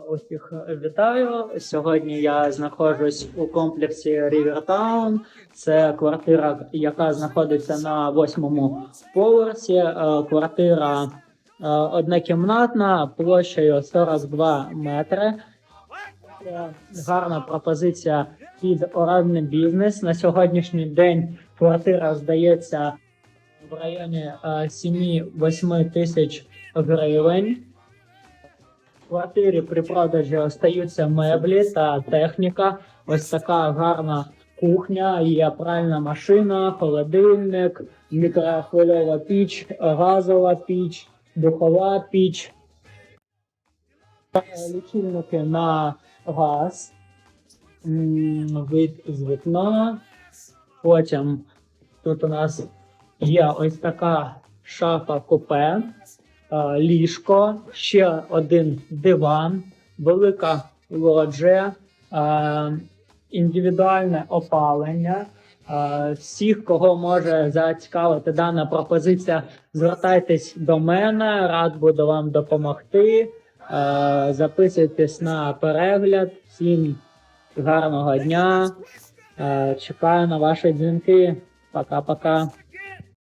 Усіх вітаю. Сьогодні я знаходжусь у комплексі Рівертаун. Це квартира, яка знаходиться на восьмому поверсі. Е, Квартира е, однокімнатна площею 42 метри. Це гарна пропозиція під орендний бізнес. На сьогоднішній день квартира здається в районі е, 7-8 тисяч гривень. Квартирі при продажі остаються меблі та техніка. Ось така гарна кухня, є пральна машина, холодильник, мікрохвильова піч, газова піч, духова піч, лічильники на газ, вид з вікна. Потім тут у нас є ось така шафа купе ліжко, ще один диван, велика лоджія, е, індивідуальне опалення. Е, Всіх, кого може зацікавити дана пропозиція, звертайтесь до мене, рад буду вам допомогти. Е, Записуйтесь на перегляд. Всім гарного дня. Е, Чекаю на ваші дзвінки. Пока-пока.